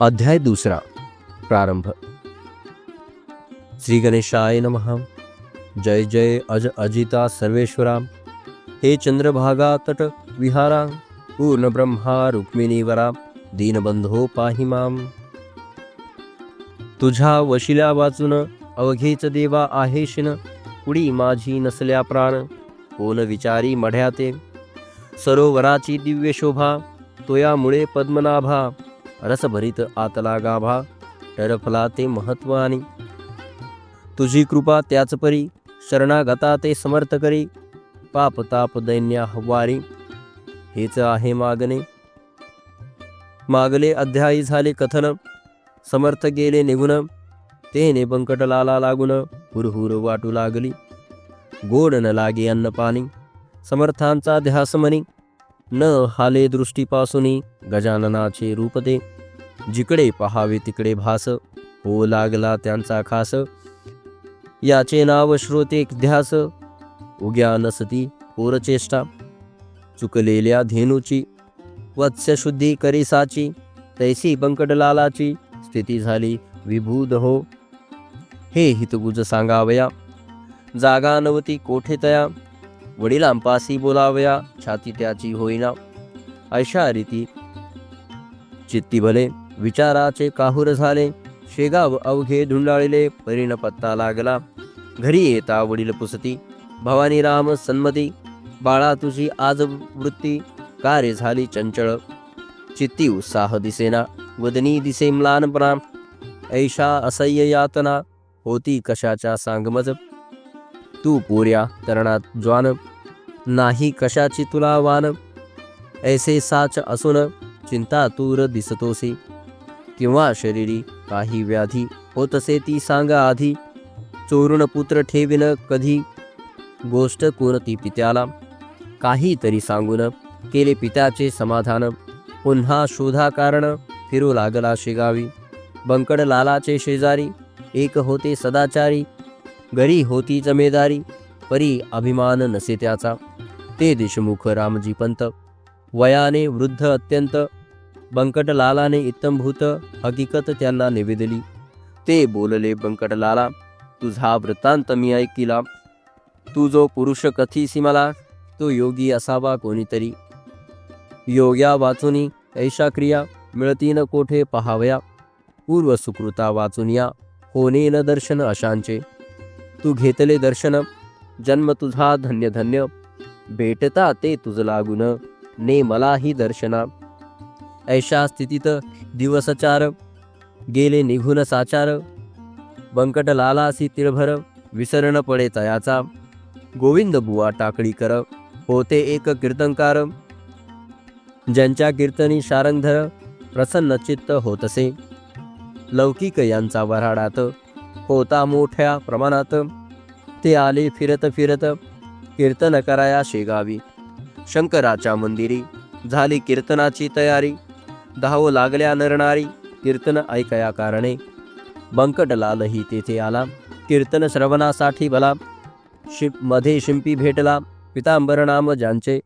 अध्याय दुसरा प्रारंभ. श्री गणेशाय नमः. जय जय अज अजिता सर्वेश्वरा हे चंद्रभागा तट विहारा पूर्ण ब्रह्मा रुक्मिणीवरा दीनबंधो पाहि माम. तुझ्या वशिल्या वाचून अवघेच देवा आहेशिन. कुडी माझी नसल्या प्राण. कोण विचारी मढ्याते सरोवराची दिव्य शोभा. तोयामुळे पद्मनाभा. रसभरित आतला गाभा टरफला ते महत्वानी. तुझी कृपा त्याच परी शरणागता ते समर्थ करी पाप ताप दैन्या हवारी हेच आहे मागणे. मागले अध्यायी झाले कथन समर्थ गेले निघून तेने बंकटलाला लागून हुरहुर वाटू लागली. गोड न लागे अन्न पाणी समर्थांचा ध्यास मनी न हाले दृष्टीपासूनी गजाननाचे रूप ते जिकडे पहावे तिकडे भास हो लागला त्यांचा खास। याचे नाव श्रोते ध्यास उग्या नसती पोरचेष्टा चुकलेल्या धेनूची वत्स्यशुद्धी करिसाची तैसी बंकटलालाची स्थिती झाली विभूद हो। हे हितगुज सांगावया जागा नवती कोठे तया वडिलांपासी बोलावया छाती त्याची होईना. अशा रीती चित्ती भले विचाराचे काहूर झाले. शेगाव अवघे धुंडाळले परिण पत्ता लागला. घरी येता वडील पुसती. भवानी राम सन्मती बाळा तुझी आज वृत्ती. कार्य झाली चंचळ? चित्ती उत्साह दिसेना. वदनी दिसे म्लानपणा ऐशा असह्य यातना. होती कशाच्या सांगमज? तू पोऱ्या तरणात ज्वान. नाही कशाची तुला वान? ऐसे साच असून चिंता तूर दिसतोसी. किंवा शरीरी काही व्याधी होतसे ती सांगा आधी. चोरून पुत्र ठेविन कधी? गोष्ट कोणती पित्याला? काहीतरी सांगून केले पित्याचे समाधान. पुन्हा शोधा कारण फिरू लागला शेगावी. बंकड लालाचे शेजारी एक होते सदाचारी. घरी होती जमेदारी परी अभिमान नसे त्याचा. ते देशमुख रामजी पंत वयाने वृद्ध अत्यंत बंकटलालाने इत्तमभूत हकीकत त्यांना निवेदली. ते बोलले बंकटलाला तुझा वृत्तांत मी ऐकिला. तू जो पुरुष कथीसी मला तो योगी असावा कोणीतरी. योग्या वाचुनी ऐशा क्रिया मिळतीन कोठे पहावया. पूर्व सुकृता वाचून या होणे न दर्शन अशांचे. तू घेतले दर्शन. जन्म तुझा धन्य धन्य. भेटता ते तुझ लागून. ने मलाही दर्शना. ऐशा स्थितीत दिवसचार. गेले निघून साचार. बंकट लालासी तिळभर. विसरण पडे तयाचा. गोविंद बुवा टाकळी कर. होते एक कीर्तनकार. ज्यांच्या कीर्तनी शारंगधर प्रसन्न चित्त होतसे. लौकिक यांचा वऱ्हाडात होता मोठ्या प्रमाणात. ते आले फिरत फिरत कीर्तन कराया शेगावी. शंकराच्या मंदिरी झाली कीर्तनाची तयारी. धावो लागल्या नरणारी कीर्तन ऐकया कारणे. बंकटलालही तेथे आला. कीर्तन श्रवणासाठी भला शिपमध्ये शिंपी भेटला. पितांबर नाम ज्यांचे.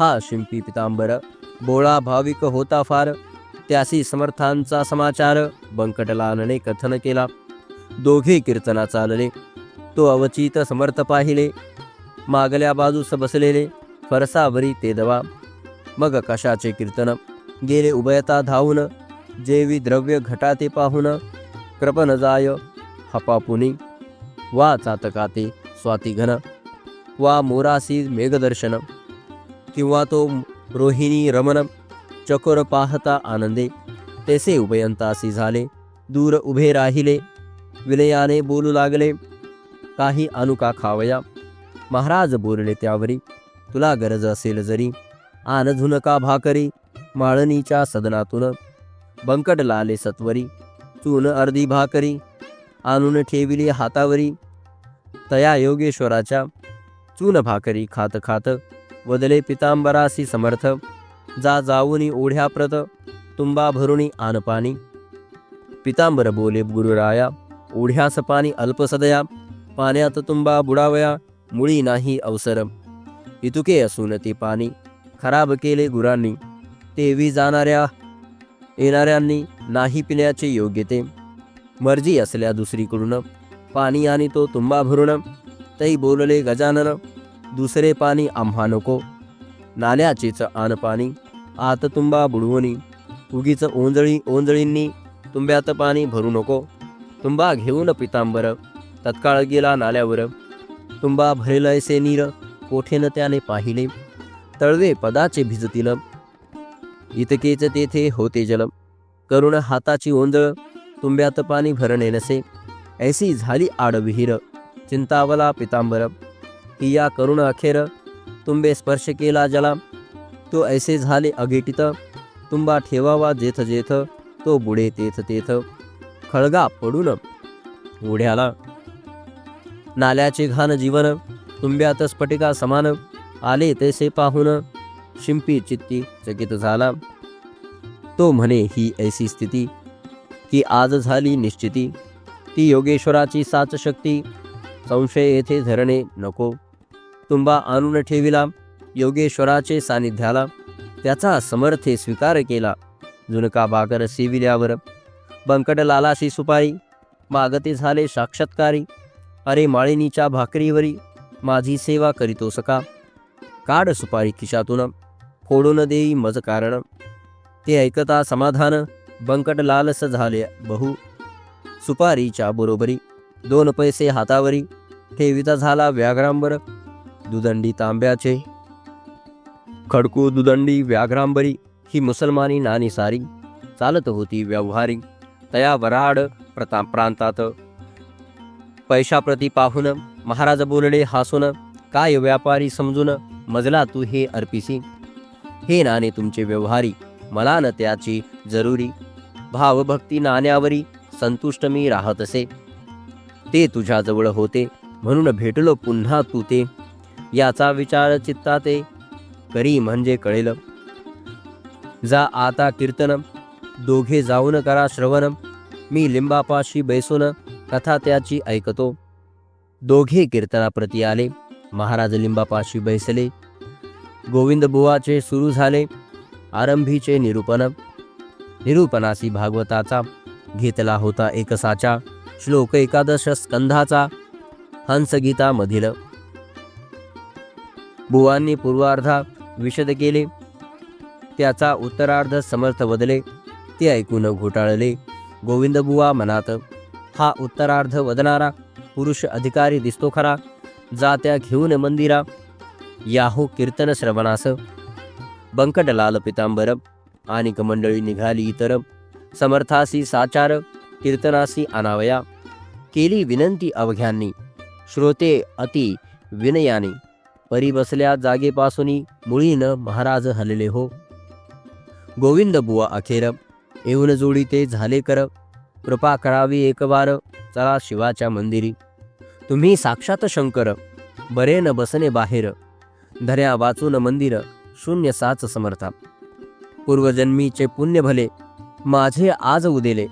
हा शिंपी पितांबर बोळा भाविक होता फार. त्यासी समर्थांचा समाचार बंकटलालने कथन केला. दोघे कीर्तना चालले. तो अवचित समर्थ पाहिले. मागल्या बाजूस बसलेले फरसावरी ते दवा. मग कशाचे कीर्तन? गेले उभयता धावून. जेवी द्रव्य घटाते पाहून. कृपन जाय हपापुनी. वा चातकाते स्वातिघन वा मोरासी मेघदर्शन. किंवा तो रोहिणी रमन. चकोर पाहता आनंदे. तेसे उभयंतासी झाले. दूर उभे राहिले. विनयाने बोलू लागले काही अनुका खावया महाराज बोलले त्यावरी तुला गरज असेल जरी आन झुनका भाकरी माळणीच्या सदनातून बंकट लाले सत्वरी चून अर्धी भाकरी आणून ठेविली हातावरी तया योगेश्वराच्या चून भाकरी खात खात वदले पितांबरासी समर्थ जा जाऊनी ओढ्याप्रत तुंबा भरुणी आनपाणी पितांबर बोले गुरुराया ओढ्यास पाणी अल्पसदया पाण्यात तुंबा बुडावया मुळी नाही अवसर इतुके असून ते पाणी खराब केले गुरांनी तेवी जाणाऱ्या येणाऱ्यांनी नाही पिण्याचे योग्य ते. मर्जी असल्या दुसरीकडून पाणी आणि तो तुंबा भरून तै बोलले गजानन दुसरे पाणी आम्हा नको. नाल्याचेच आन पाणी आत तुंबा बुडवणी उगीच ओंजळी ओंजळींनी तुंब्यात पाणी भरू नको. तुंबा घेऊन पितांबर. तत्काळ गेला नाल्यावर. तुंबा भरेलयसे नीर कोठेन त्याने पाहिले. तळवे पदाचे भिजतील. इतकेच तेथे होते जल. करुण हाताची ओंजळ तुंब्यात पाणी भरणे नसे. ऐसी झाली आडविहीर चिंतावला पितांबर. ही या करुण अखेर तुंबे स्पर्श केला जला. तो ऐसे झाले अगेटित. तुंबा ठेवावा जेथ जेथ तो बुडे तेथ तेथ. खळगा पडून ओढ्याला नाल्याचे घाण जीवन तुंब्यात स्फटिका समान आले तैसे पाहून शिंपी चित्ती चकित झाला. तो म्हणे ही ऐसी स्थिती की आज झाली निश्चिती. ती योगेश्वराची साच शक्ती संशय येथे धरणे नको. तुंबा आणून ठेविला योगेश्वराचे सानिध्याला. त्याचा समर्थे स्वीकार केला. जुनका बागर सेविल्यावर बंकटलालासी सुपारी मागते झाले साक्षात्कारी अरे माळिनीच्या भाकरीवरी माझी सेवा करीतो सका काढ सुपारी खिशातून फोडून देई मज कारण. ते ऐकता समाधान बंकट लालस झाले बहु. सुपारीच्या बरोबरी दोन पैसे हातावरी ठेविता झाला व्याघ्रांबर दुदंडी तांब्याचे. खडकू दुदंडी व्याघ्रांबरी ही मुसलमानी नानी सारी चालत होती व्यवहारी. तया वराड प्रता प्रांतात. पैशाप्रती पाहून महाराज बोलले हासून काय व्यापारी समजून मजला तू हे अर्पिसी? हे नाणे तुमचे व्यवहारी मला न त्याची जरुरी. भावभक्ती नाण्यावरी संतुष्ट मी राहत असे ते तुझ्याजवळ होते म्हणून भेटलो पुन्हा तू ते. याचा विचार चित्ताते करी म्हणजे कळेल. जा आता कीर्तन दोघे जाऊन करा श्रवण. मी लिंबापाशी बैसून कथा त्याची ऐकतो. दोघे कीर्तनाप्रती आले. महाराज लिंबापाशी बैसले. गोविंद बुवाचे सुरू झाले. आरंभीचे निरूपण. निरूपणासी भागवताचा घेतला होता एकसाचा. श्लोक एकादश स्कंधाचा. हंसगीतामधील. बुवांनी पूर्वार्धा विशद केले. त्याचा उत्तरार्ध समर्थ बदले ते ऐकून घोटाळले. गोविंदबुवा मनात हा उत्तरार्ध वदनारा पुरुष अधिकारी दिसतो खरा. जात्या घेऊन मंदिरा. याहो कीर्तन श्रवणास. बंकटलाल पितांबर आणि मंडळी निघाली इतर. समर्थासी साचार कीर्तनासी अनावया. केली विनंती अवघ्यांनी. श्रोते अति विनयाने. परी बसल्या जागेपासून महाराज हलले हो. गोविंद बुवा अखेर येऊन जोडी ते झाले कर. कृपा करावी एक वार चला शिवाच्या मंदिरी. तुम्ही साक्षात शंकर. बरे न बसने बाहेर. धऱ्या वाचून मंदिर. शून्य साच समर्था. पूर्वजन्मीचे पुण्य भले. माझे आज उदेले.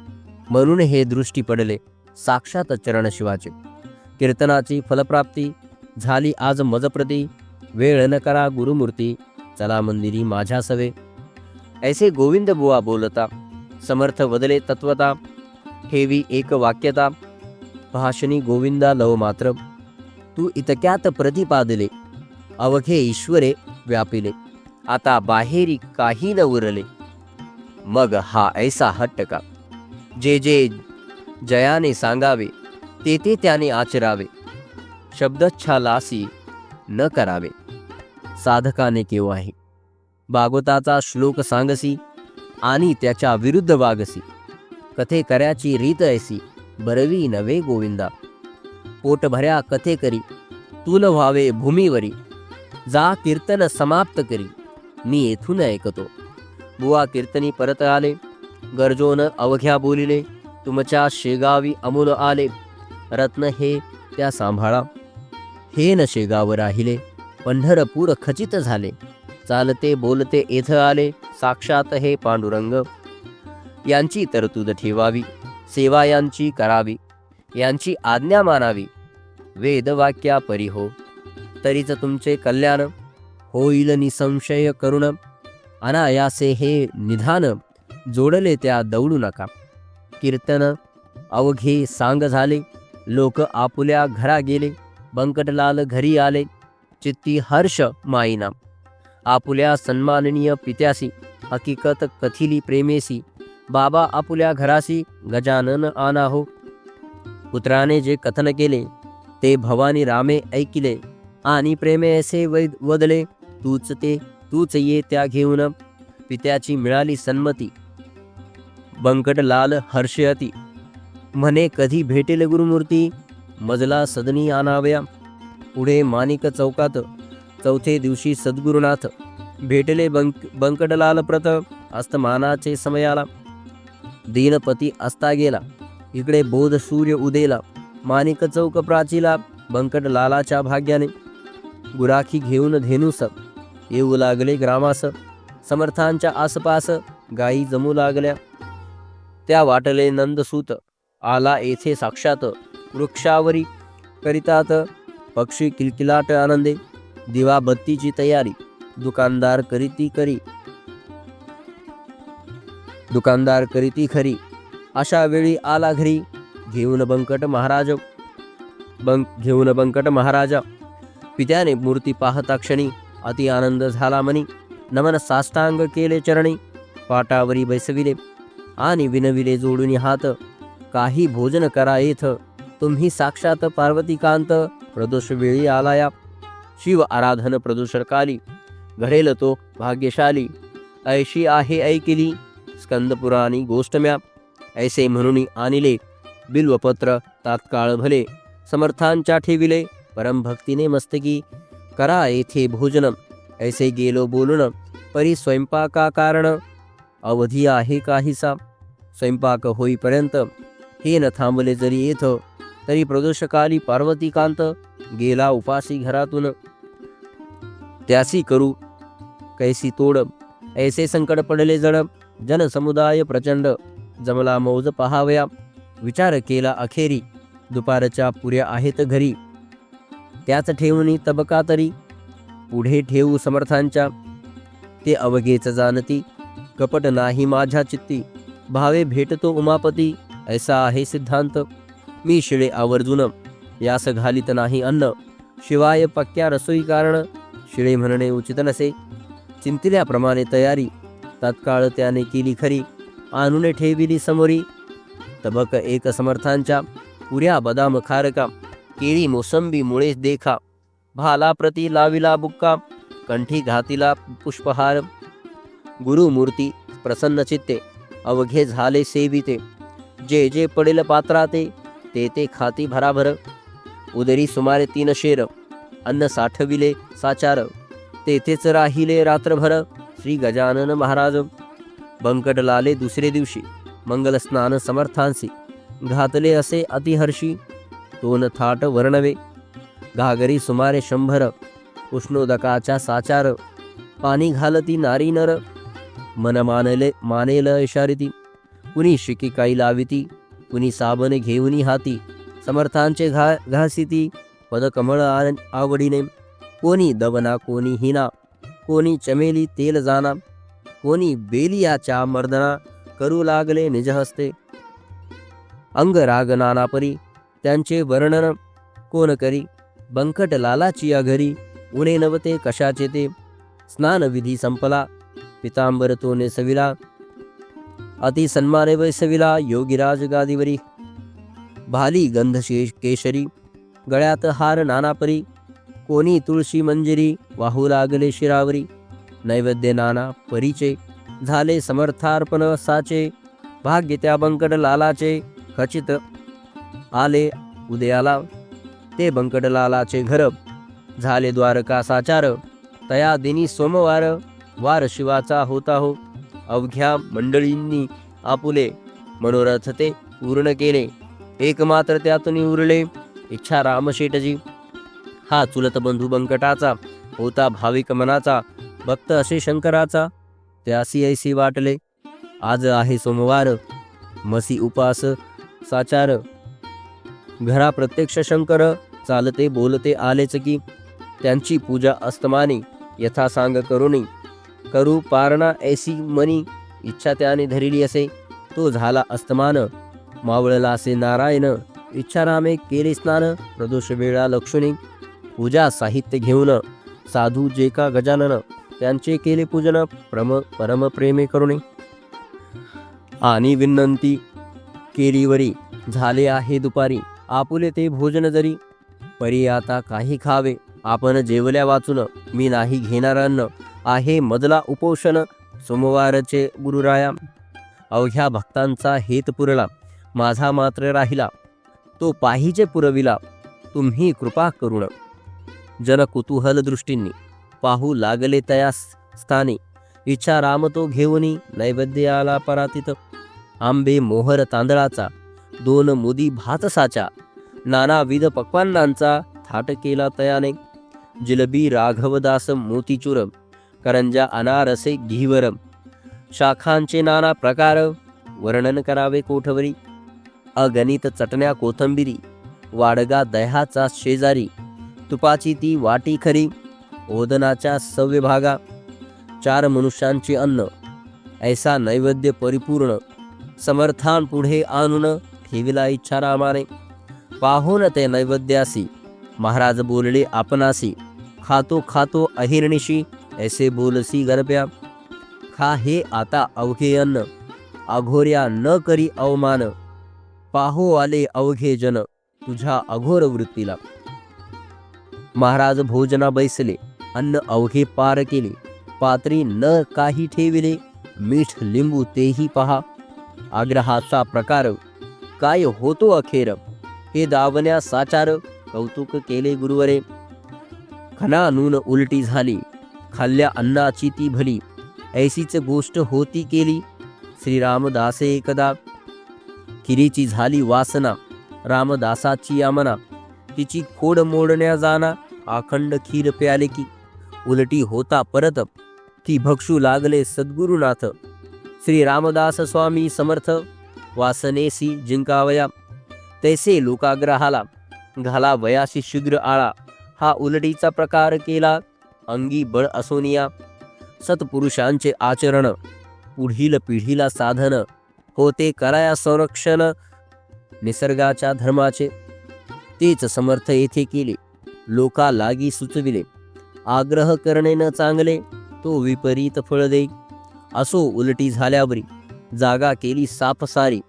म्हणून हे दृष्टी पडले. साक्षात चरण शिवाचे. कीर्तनाची फलप्राप्ती. झाली आज मजप्रती. वेळ न करा गुरुमूर्ती. चला मंदिरी माझ्या सवे. ऐसे गोविंद बुवा बोलता. समर्थ वदले तत्वता ठेवी एक वाक्यता भाषणी गोविंदा लव मात्र तू इतक्यात प्रतिपादले अवघे ईश्वरे व्यापिले आता बाहेरी काही न उरले मग हा ऐसा हट्टका जे जे जयाने सांगावे ते ते त्याने आचरावे शब्दच्छालासी न करावे साधकाने केव्हाही भागवताचा श्लोक सांगसी आणि त्याच्या विरुद्ध वागसी. कथे कर्याची रीत ऐसी बरवी नवे गोविंदा. पोटभऱ्या कथे करी तुल व्हावे भूमीवरी. जा कीर्तन समाप्त करी मी येथून ऐकतो. बुवा कीर्तनी परत आले गरजोन अवघ्या बोलिले तुमच्या शेगावी अमूल आले. रत्न हे त्या सांभाळा. हे न शेगाव राहिले पंढरपूर खचित झाले. चालते बोलते येथ आले साक्षात हे पांडुरंग. यांची तरतूद ठेवावी सेवा यांची करावी यांची आज्ञा मानावी. वेदवाक्या परी हो तरीच तुमचे कल्याण. होईल निसंशय करुण अनायासे हे निधान जोडले त्या दौडू नका. कीर्तन अवघे सांग झाले लोक आपुल्या घरा गेले बंकटलाल घरी आले चित्ती हर्ष माईना. आपुल्या सन्माननीय पित्यासी हकीकत कथिली प्रेमेसी बाबा आपुल्या घरासी गजानन आना हो पुत्राने जे कथन केले ते भवानी रामे ऐकिले आणि प्रेमे असे वैद वदले तूच ते तूच ये त्या घेऊन. पित्याची मिळाली सन्मती. बंकटलाल हर्षयती म्हणे कधी भेटेल गुरुमूर्ती? मजला सदनी आणाव्या. पुढे माणिक चौकात चौथे दिवशी सद्गुरुनाथ भेटले बंक बंकटलाल प्रत अस्तमानाचे समयाला. दीनपती असता गेला इकडे बोध सूर्य उदेला. माणिक चौक प्राचीला बंकटलालाच्या भाग्याने. गुराखी घेऊन धेनुस. येऊ लागले ग्रामास. समर्थांच्या आसपास गायी जमू लागल्या. त्या वाटले नंदसूत. आला येथे साक्षात. वृक्षावरी करितात. पक्षी किलकिलाट आनंदे. दिवा बत्तीची तयारी. दुकानदार करीती करी दुकानदार करीती खरी. अशा वेळी आला घरी. घेऊन बंकट महाराज. बंक घेऊन बंकट महाराजा. पित्याने मूर्ती पाहता क्षणी अति आनंद झाला म्हणी. नमन साष्टांग केले चरणी. पाटावरी बैसविले. आणि विनविले जोडून हात. काही भोजन करा येथ. तुम्ही साक्षात पार्वतीकांत. प्रदोष वेळी आलाया. शिव आराधन प्रदूषकाली घडेल तो भाग्यशाली. ऐशी आहे ऐकिली स्कंदपुराणी गोष्टम्या ऐसे म्हणून आणिले बिल्वपत्र तात्काळ भले. समर्थांच्या ठेविले परमभक्तीने मस्तकी. करा येथे भोजन ऐसे गेलो बोलून परी स्वयंपाका कारण. अवधी आहे काहीसा स्वयंपाक होईपर्यंत. हे न थांबले जरी येथं तरी प्रदोषकाली पार्वतीकांत गेला उपासी घरातून. त्यासी करू कैसी तोड. ऐसे संकट पडले जड जनसमुदाय प्रचंड. जमला मौज पहावया. विचार केला अखेरी दुपारच्या पुऱ्या आहेत घरी. त्याच ठेवणी तबका तरी पुढे ठेवू समर्थांच्या. ते अवघेच जाणती कपट नाही माझ्या चित्ती. भावे भेटतो उमापती ऐसा आहे सिद्धांत. मी शिळे आवर्जून. यास घालीत नाही अन्न. शिवाय पक्क्या रसोई कारण शिळे म्हणणे उचित नसे. चिंतिल्याप्रमाणे तयारी. तात्काळ त्याने केली खरी. आणून ठेविली समोरी. तबक एक समर्थांच्या. पुऱ्या बदाम खारका. केळी मोसंबी मुळे देखा. भाला प्रती लाविला बुक्का. कंठी घातीला पुष्पहार. गुरुमूर्ती प्रसन्न चित्ते. अवघे झाले सेविते. जे जे पडेल पात्राते. ते ते खाती भराभर. उदरी सुमारे तीन शेर अन्न साठविले साचार. तेथेच राहिले रात्रभर श्री गजानन महाराज. बंकटलाले दुसरे दिवशी मंगलस्नान समर्थांसी. घातले असे अतिहर्षी दोन थाट वर्णवे. घागरी सुमारे शंभर उष्णोदकाच्या साचार. पाणी घालती नारी नर मन मानले मानेल इशारिती कुणी शिकी काही लाविती कुणी साबण घेऊनी हाती समर्थांचे घा घासिती पदकमळ आन- आवडीने. कोणी दबना कोणी हिना कोणी चमेली तेल जाना कोणी बेलियाच्या मर्दना करू लागले निजहस्ते अंग नानापरी त्यांचे वर्णन कोण करी? बंकट लालाची अघरी घरी उणे नवते कशाचे ते? स्नानविधी संपला पितांबर तो नेसविला अति सन्माने वैसविला योगीराज गादीवरी भाली गंधशेष केशरी गळ्यात हार नानापरी कोणी तुळशी मंजिरी वाहू लागले शिरावरी नैवेद्य नाना परीचे झाले समर्थार्पण साचे भाग्य त्या बंकट लालाचे खचित आले उदयाला ते बंकट लालाचे घर झाले द्वारका साचार तया दिनी सोमवार वार शिवाचा होता हो अवघ्या मंडळींनी आपुले मनोरथ ते पूर्ण केले. एक मात्र त्यातून उरले इच्छा रामशेठजी. हा चुलत बंधू बंकटाचा होता भाविक मनाचा भक्त असे शंकराचा त्यासी ऐसी वाटले. आज आहे सोमवार मसी उपास साचार. घरा प्रत्यक्ष शंकर चालते बोलते आलेच की त्यांची पूजा अस्तमानी यथा सांग करुणी करू पारणा ऐसी मनी इच्छा त्याने धरिली असे. तो झाला अस्तमान. मावळला असे नारायण. इच्छारामे केले स्नान. प्रदोष वेळा लक्षुणी. पूजा साहित्य घेऊन. साधू जे का गजानन. त्यांचे केले पूजन. प्रम परमप्रेमे करुणे. आणि विनंती केलीवरी झाले आहे दुपारी. आपुले ते भोजन जरी. परी आता काही खावे. आपण जेवल्या वाचून. मी नाही घेणार अन्न. आहे मजला उपोषण. सोमवारचे गुरुराया अवघ्या भक्तांचा हेत पुरला. माझा मात्र राहिला. तो पाहिजे पुरविला. तुम्ही कृपा करुण. जन कुतूहल दृष्टींनी. पाहू लागले तया स्थानी. इच्छा राम तो घेऊनी नैवेद्य आला परातीत. आंबे मोहर तांदळाचा दोन मुदी भातसाच्या नानाविध पक्वान्नांचा थाट केला तयाने. जिलबी राघवदास मोतीचूर. करंजा अनारसे घीवरम. शाखांचे नाना प्रकार वर्णन करावे कोठवरी. अगणित चटण्या कोथंबिरी वाडगा दह्याचा शेजारी. तुपाची ती वाटी खरी ओदनाच्या सव्य भागा. चार मनुष्यांचे अन्न ऐसा नैवेद्य परिपूर्ण. समर्थान पुढे आणून ठेविला इच्छा रामाने. पाहून ते नैवेद्यासी महाराज बोलले आपणासी खातो खातो अहिरणीशी ऐसे बोलसी गरब्या खा हे आता अवघे अन्न अघोर्या न करी अवमान। पाहो आले अवघे जन तुझ्या अघोर वृत्तीला। महाराज भोजना बैसले अन्न अवघे पार केले पात्री न काही ठेविले मीठ लिंबू तेही पहा। आग्रहाचा प्रकार काय होतो अखेर? हे दावण्या साचार कौतुक केले गुरुवरे। खना नून उलटी झाली खाल्ल्या अन्नाची ती भली. ऐसीच गोष्ट होती केली. श्रीरामदासे एकदा किरीची झाली वासना रामदासाची यामना. तिची खोड मोडण्या जाना अखंड खीर प्याले की उलटी होता परत. ती भक्षू लागले सद्गुरुनाथ. श्री रामदास स्वामी समर्थ वासनेसी जिंकावया. तैसे लोकाग्रहाला घाला वयाशी शीघ्र आळा. हा उलटीचा प्रकार केला. अंगी बळ असोनिया सत्पुरुषांचे आचरण पुढील पिढीला साधन होते कराया संरक्षण निसर्गाच्या धर्माचे. तेच समर्थ येथे केले लोका लागी सुचविले. आग्रह करणे न चांगले तो विपरीत फळ दे. असो उलटी झाल्यावरी जागा केली सापसारी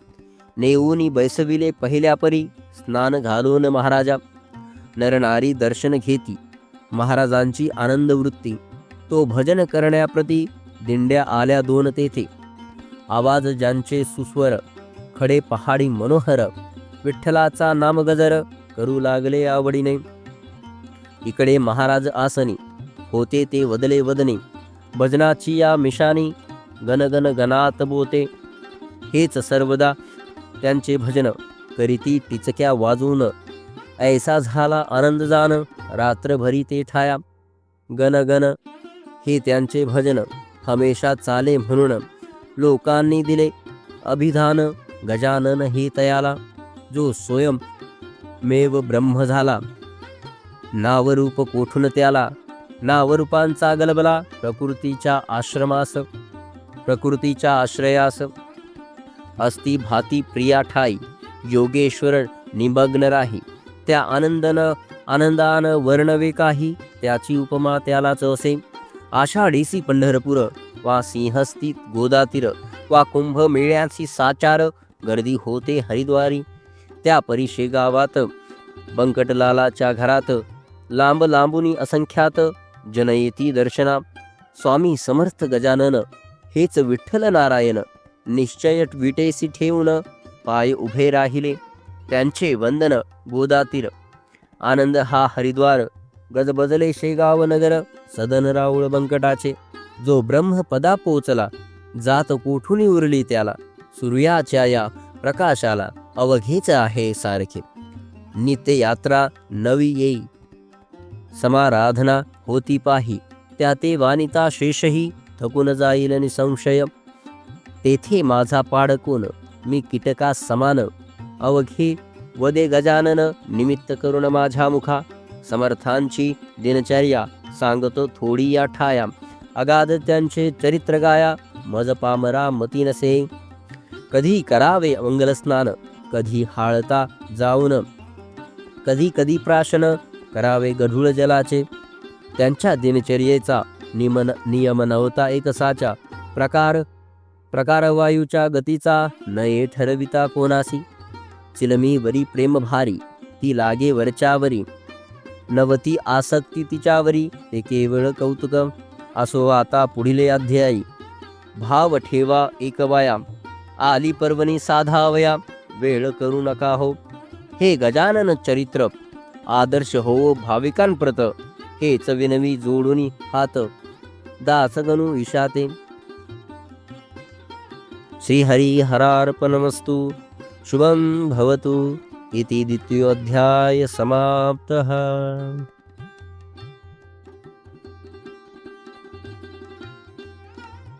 नेऊनी बैसविले पहिल्यापरी स्नान घालून महाराजा. नरनारी दर्शन घेती. महाराजांची आनंद वृत्ती तो भजन करण्याप्रती दिंड्या आल्या दोन तेथे. आवाज ज्यांचे सुस्वर खडे पहाडी मनोहर विठ्ठलाचा नामगजर करू लागले आवडीने. इकडे महाराज आसनी होते ते वदले वदने भजनाची या मिशानी गणगण गणात बोते. हेच सर्वदा त्यांचे भजन करीती टिचक्या वाजवून ऐसा झाला आनंद जाण रात्रभरी ते ठाया. गण गण हे त्यांचे भजन हमेशा चाले म्हणून. लोकांनी दिले अभिधान गजानन हे तयाला जो स्वयं मेव ब्रह्म झाला. नावरूप कोठून त्याला नावरूपांचा गलबला प्रकृतीच्या आश्रमास प्रकृतीच्या आश्रयास. अस्ति भाती प्रिया ठाई योगेश्वर निमग्न राही. त्या आनंदनं आनंदानं वर्णवे काही? त्याची उपमा त्यालाच असे. आषाढीसी पंढरपूर वा सिंहस्थित गोदातीर वा कुंभमेळ्याची साचार गर्दी होते हरिद्वारी. त्या परिशे गावात बंकटलालाच्या घरात लांब लांबुनी असंख्यात जनयती दर्शना. स्वामी समर्थ गजानन हेच विठ्ठल नारायण निश्चय विटेसी ठेवून पाय उभे राहिले. त्यांचे वंदन गोदातीर. आनंद हा हरिद्वार गजबजले शेगाव नगर सदन राऊळ बंकटाचे. जो ब्रह्मपदा पोचला जात कोठून उरली त्याला? सूर्याच्या या प्रकाशाला अवघेच आहे सारखे. नित्य यात्रा नवी येई. समाराधना होती पाही त्या ते वानिता शेषही थकून जाईल निसंशय. तेथे माझा पाडकून मी कीटका समान. अवघे वदे गजानन निमित्त करून माझ्या मुखा। समर्थांची दिनचर्या सांगतो थोडी या ठाया। अगाध त्यांचे चरित्र गाया मज पामरा मती नसे कधी करावे मंगलस्नान कधी हाळता जाऊन। कधी कधी प्राशन करावे गढूळ जलाचे। त्यांच्या दिनचर्येचा निमन नियम नव्हता एकसाचा। प्रकार प्रकार वायूच्या गतीचा नये ठरविता कोणासी। चिलमीवरी वरी प्रेमभारी ती लागे वरच्यावरी. नवती आसक्ती तिच्यावरी ते केवळ कौतुक. असो आता पुढील अध्यायी. भाव ठेवा एकवाया आली पर्वणी साधावया वेळ करू नका हो. हे गजानन चरित्र आदर्श हो भाविकांप्रत हेच विनवी जोडून हात. दासगणू विषाते श्रीहरी हरार्पणमस्तू. शुभं भवतु इति द्वितीयोऽध्यायसमाप्तः।